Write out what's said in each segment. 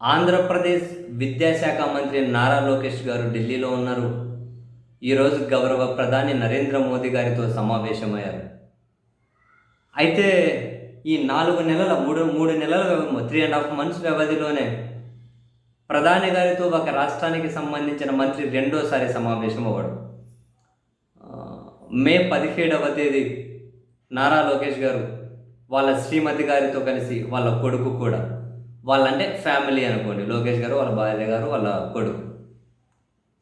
ఆంధ్రప్రదేశ్ విద్యాశాఖ మంత్రి నారా లోకేష్ గారు ఢిల్లీలో ఉన్నారు. ఈరోజు గౌరవ ప్రధాని నరేంద్ర మోదీ గారితో సమావేశమయ్యారు. అయితే ఈ నాలుగు నెలల మూడు మూడు నెలల త్రీ అండ్ హాఫ్ మంత్స్ వ్యవధిలోనే ప్రధాని గారితో ఒక రాష్ట్రానికి సంబంధించిన మంత్రి రెండోసారి సమావేశం అవ్వడం. మే పదిహేడవ తేదీ నారా లోకేష్ గారు వాళ్ళ శ్రీమతి గారితో కలిసి వాళ్ళ కొడుకు కూడా వాళ్ళంటే ఫ్యామిలీ అనుకోండి. లోకేష్ గారు వాళ్ళ భార్య గారు వాళ్ళ కొడుకు.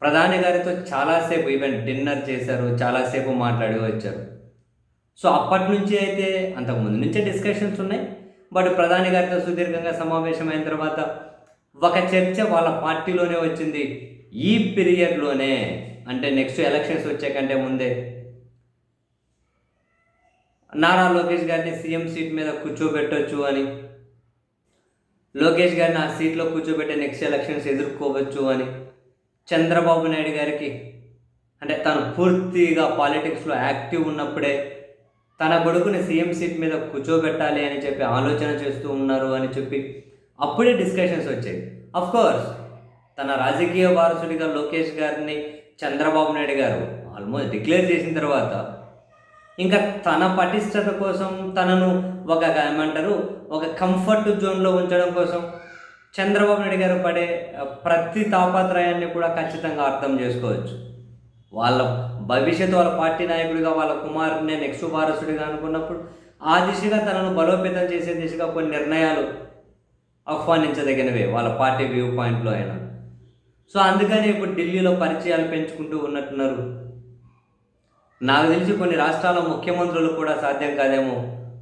ప్రధాని గారితో చాలాసేపు ఈవెన్ డిన్నర్ చేశారు చాలాసేపు మాట్లాడి వచ్చారు. సో అప్పటి నుంచి అయితే అంతకుముందు నుంచే డిస్కషన్స్ ఉన్నాయి. బట్ ప్రధాని గారితో సుదీర్ఘంగా సమావేశం అయిన తర్వాత ఒక చర్చ వాళ్ళ పార్టీలోనే వచ్చింది. ఈ పీరియడ్లోనే అంటే నెక్స్ట్ ఎలక్షన్స్ వచ్చే కంటే ముందే. నారా లోకేష్ గారిని సీఎం సీట్ మీద కూర్చోబెట్టొచ్చు అని. లోకేష్ గారిని ఆ సీట్లో కూర్చోబెట్టే నెక్స్ట్ ఎలక్షన్స్ ఎదుర్కోవచ్చు అని చంద్రబాబు నాయుడు గారికి అంటే తను పూర్తిగా పాలిటిక్స్లో యాక్టివ్ ఉన్నప్పుడే తన కొడుకుని సీఎం సీట్ మీద కూర్చోబెట్టాలి అని చెప్పి ఆలోచన చేస్తూ ఉన్నారు అని చెప్పి అప్పుడే డిస్కషన్స్ వచ్చాయి. అఫ్ కోర్స్ తన రాజకీయ వారసుడిగా లోకేష్ గారిని చంద్రబాబు నాయుడు గారు ఆల్మోస్ట్ డిక్లేర్ చేసిన తర్వాత ఇంకా తన పటిష్టత కోసం తనను ఒక ఏమంటారు ఒక కంఫర్ట్ జోన్లో ఉంచడం కోసం చంద్రబాబు నాయుడు గారు పడే ప్రతి తాపత్రయాన్ని కూడా ఖచ్చితంగా అర్థం చేసుకోవచ్చు. వాళ్ళ భవిష్యత్తు వాళ్ళ పార్టీ నాయకుడిగా వాళ్ళ కుమారుడిని నెక్స్ట్ వారసుడిగా అనుకున్నప్పుడు ఆ దిశగా తనను బలోపేతం చేసే దిశగా కొన్ని నిర్ణయాలు ఆహ్వానించదగినవే వాళ్ళ పార్టీ వ్యూ పాయింట్లో అయినా. సో అందుకని ఇప్పుడు ఢిల్లీలో పరిచయాలు పెంచుకుంటూ ఉన్నట్టున్నారు. నాకు తెలిసి కొన్ని రాష్ట్రాల ముఖ్యమంత్రులు కూడా సాధ్యం కాదేమో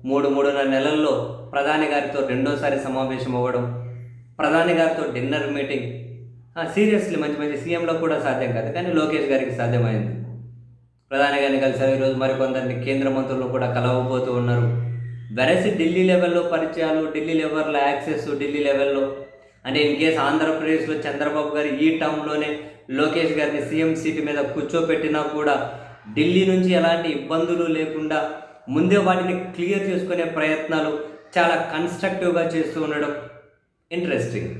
మూడు మూడున్నర నెలల్లో ప్రధాని గారితో రెండోసారి సమావేశం అవ్వడం ప్రధాని గారితో డిన్నర్ మీటింగ్. సీరియస్లీ మంచి మంచి సీఎంలో కూడా సాధ్యం కాదు కానీ లోకేష్ గారికి సాధ్యమైంది. ప్రధాని గారిని కలిసారు ఈరోజు మరికొందరిని కేంద్ర మంత్రులు కూడా కలవబోతూ ఉన్నారు. వెరసి ఢిల్లీ లెవెల్లో పరిచయాలు ఢిల్లీ లెవెల్లో యాక్సెస్ ఢిల్లీ లెవెల్లో. అంటే ఇన్ కేసు ఆంధ్రప్రదేశ్లో చంద్రబాబు గారు ఈ టర్మ్లోనే లోకేష్ గారిని సీఎం సీటు మీద కూర్చోపెట్టినా కూడా ఢిల్లీ నుంచి ఎలాంటి ఇబ్బందులు లేకుండా ముందే వాటిని క్లియర్ చేసుకునే ప్రయత్నాలు చాలా కన్స్ట్రక్టివ్గా చేస్తూ ఉండడం ఇంట్రెస్టింగ్